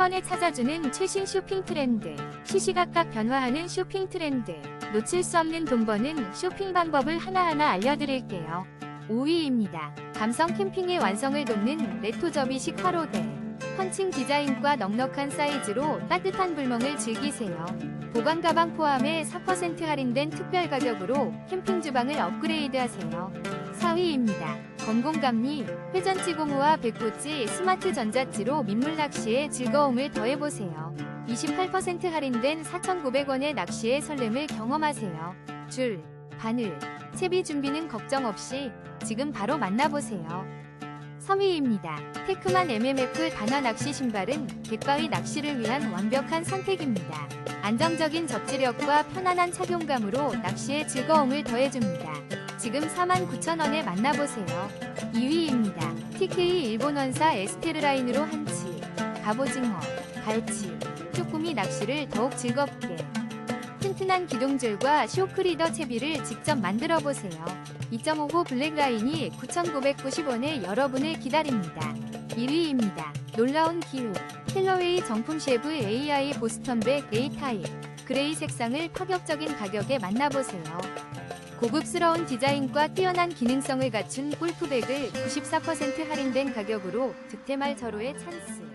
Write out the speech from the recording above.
번에 찾아주는 최신 쇼핑 트렌드. 시시각각 변화하는 쇼핑 트렌드. 놓칠 수 없는 돈 버는 쇼핑 방법을 하나하나 알려드릴게요. 5위입니다. 감성 캠핑의 완성을 돕는 레토 접이식 화로대. 펀칭 디자인과 넉넉한 사이즈로 따뜻한 불멍을 즐기세요. 보관 가방 포함해 4% 할인된 특별 가격으로 캠핑 주방을 업그레이드하세요. 4위입니다. 건공감리 회전지 고무와 백포지 스마트 전자지로 민물 낚시에 즐거움을 더해보세요. 28% 할인된 4,900원의 낚시의 설렘을 경험하세요. 줄, 바늘, 채비 준비는 걱정 없이 지금 바로 만나보세요. 3위입니다. 테크만 MMF 단화 낚시 신발은 갯바위 낚시를 위한 완벽한 선택입니다. 안정적인 접지력과 편안한 착용감으로 낚시의 즐거움을 더해줍니다. 지금 49,000원에 만나보세요. 2위입니다. TK 일본 원사 에스테르 라인으로 한치, 갑오징어, 갈치, 쪼꾸미 낚시를 더욱 즐겁게 튼튼한 기동줄과 쇼크리더 채비를 직접 만들어 보세요. 2.5호 블랙 라인이 9,990원에 여러분을 기다립니다. 1위입니다. 놀라운 기후 힐러웨이 정품 쉐브 AI 보스턴백 A 타입 그레이 색상을 파격적인 가격에 만나보세요. 고급스러운 디자인과 뛰어난 기능성을 갖춘 골프백을 94% 할인된 가격으로 득템할 절호의 찬스.